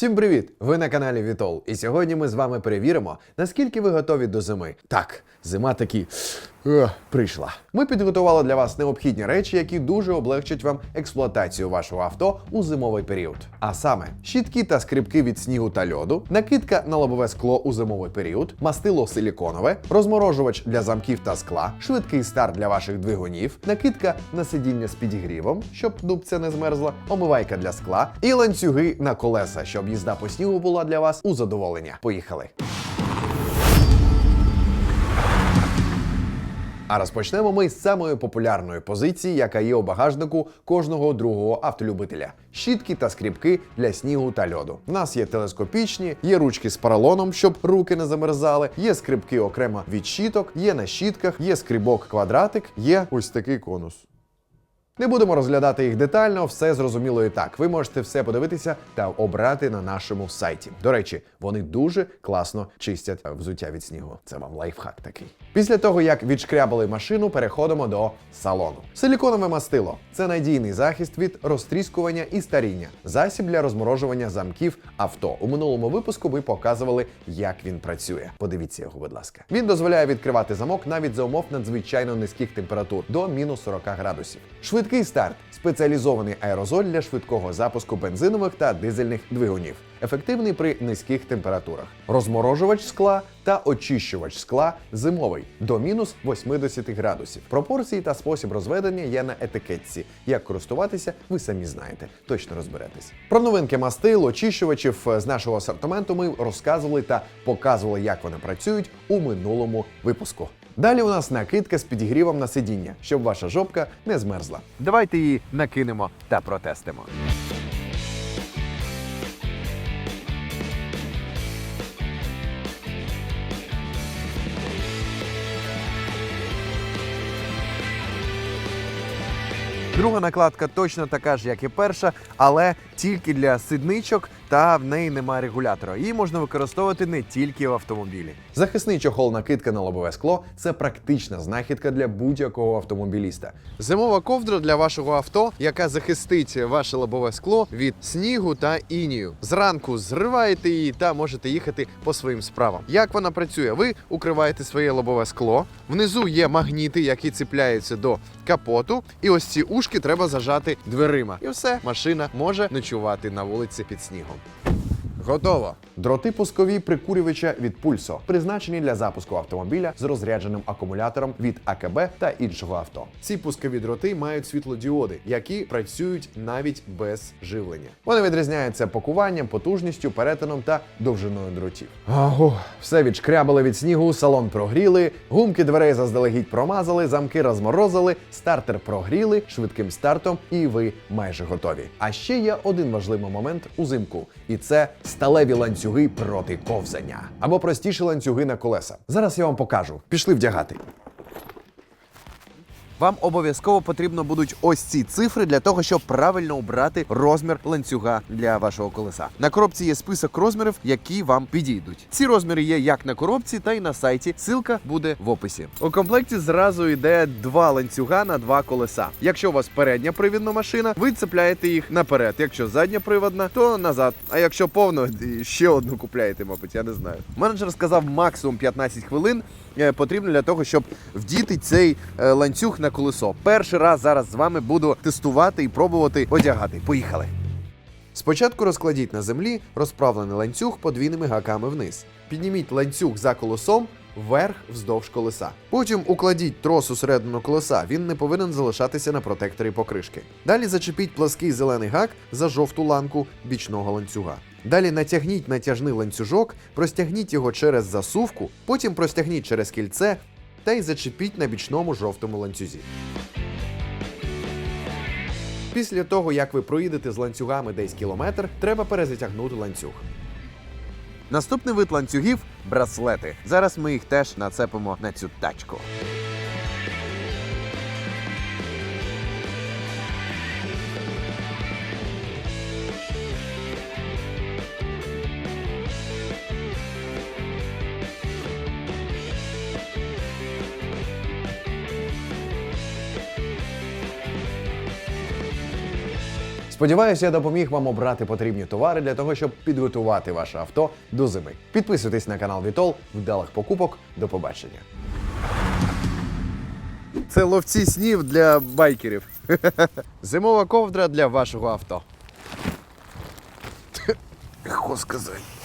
Всім привіт! Ви на каналі Вітол. І сьогодні ми з вами перевіримо, наскільки ви готові до зими. Так, зима таки ех, прийшла. Ми підготували для вас необхідні речі, які дуже облегчать вам експлуатацію вашого авто у зимовий період. А саме щітки та скрипки від снігу та льоду, накидка на лобове скло у зимовий період, мастило силіконове, розморожувач для замків та скла, швидкий старт для ваших двигунів, накидка на сидіння з підігрівом, щоб дубця не змерзла, омивайка для скла і ланцюги на колеса, щоб їзда по снігу була для вас у задоволення. Поїхали! А розпочнемо ми з самої популярної позиції, яка є у багажнику кожного другого автолюбителя: щітки та скріпки для снігу та льоду. У нас є телескопічні, є ручки з поролоном, щоб руки не замерзали, є скрипки окремо від щіток, є на щітках, є скрібок квадратик, є ось такий конус. Не будемо розглядати їх детально, все зрозуміло і так. Ви можете все подивитися та обрати на нашому сайті. До речі, вони дуже класно чистять взуття від снігу. Це вам лайфхак такий. Після того, як відшкрябали машину, переходимо до салону. Силіконове мастило це надійний захист від розтріскування і старіння, засіб для розморожування замків авто. У минулому випуску ви показували, як він працює. Подивіться його, будь ласка. Він дозволяє відкривати замок навіть за умов надзвичайно низьких температур до мінус 40 градусів. Швидкий старт спеціалізований аерозоль для швидкого запуску бензинових та дизельних двигунів. Ефективний при низьких температурах, розморожувач скла та очищувач скла зимовий до мінус 80 градусів. Пропорції та спосіб розведення є на етикетці. Як користуватися, ви самі знаєте, точно розберетесь. Про новинки мастил, очищувачів з нашого асортименту ми розказували та показували, як вони працюють у минулому випуску. Далі у нас накидка з підігрівом на сидіння, щоб ваша жопка не змерзла. Давайте її накинемо та протестимо. Друга накладка точно така ж, як і перша, але тільки для сидничок та в неї немає регулятора. Її можна використовувати не тільки в автомобілі. Захисний чохол накидка на лобове скло це практична знахідка для будь-якого автомобіліста. Зимова ковдра для вашого авто, яка захистить ваше лобове скло від снігу та інію. Зранку зриваєте її та можете їхати по своїм справам. Як вона працює? Ви укриваєте своє лобове скло. Внизу є магніти, які ціпляються до капоту, і ось ці ушки треба зажати дверима. І все, машина може ночувати на вулиці під снігом. Готово. Дроти пускові прикурювача від Pulso, призначені для запуску автомобіля з розрядженим акумулятором від АКБ та іншого авто. Ці пускові дроти мають світлодіоди, які працюють навіть без живлення. Вони відрізняються пакуванням, потужністю, перетином та довжиною дротів. Аго, все відшкрябали від снігу, салон прогріли, гумки дверей заздалегідь промазали, замки розморозили, стартер прогріли швидким стартом, і ви майже готові. А ще є один важливий момент узимку, і це сталеві ланцюги проти ковзання або простіші ланцюги на колеса. Зараз я вам покажу. Пішли вдягати. Вам обов'язково потрібно будуть ось ці цифри для того, щоб правильно обрати розмір ланцюга для вашого колеса. На коробці є список розмірів, які вам підійдуть. Ці розміри є як на коробці, та й на сайті. Силка буде в описі. У комплекті зразу йде два ланцюга на два колеса. Якщо у вас передня привідна машина, ви цепляєте їх наперед. Якщо задня приводна, то назад. А якщо повно, ще одну купляєте, мабуть, я не знаю. Менеджер сказав максимум 15 хвилин потрібно для того, щоб вдіти цей е, ланцюг на колесо. Перший раз зараз з вами буду тестувати і пробувати одягати. Поїхали. Спочатку розкладіть на землі розправлений ланцюг подвійними гаками вниз. Підніміть ланцюг за колесом вверх вздовж колеса. Потім укладіть трос усередину колеса, він не повинен залишатися на протекторі покришки. Далі зачепіть плаский зелений гак за жовту ланку бічного ланцюга. Далі натягніть натяжний ланцюжок, простягніть його через засувку, потім простягніть через кільце та й зачепіть на бічному жовтому ланцюзі. Після того, як ви проїдете з ланцюгами десь кілометр, треба перезатягнути ланцюг. Наступний вид ланцюгів браслети. Зараз ми їх теж нацепимо на цю тачку. Сподіваюся, я допоміг вам обрати потрібні товари для того, щоб підготувати ваше авто до зими. Підписуйтесь на канал Вітол, вдалих покупок. До побачення. Це ловці снів для байкерів. Зимова ковдра для вашого авто. Хо сказати.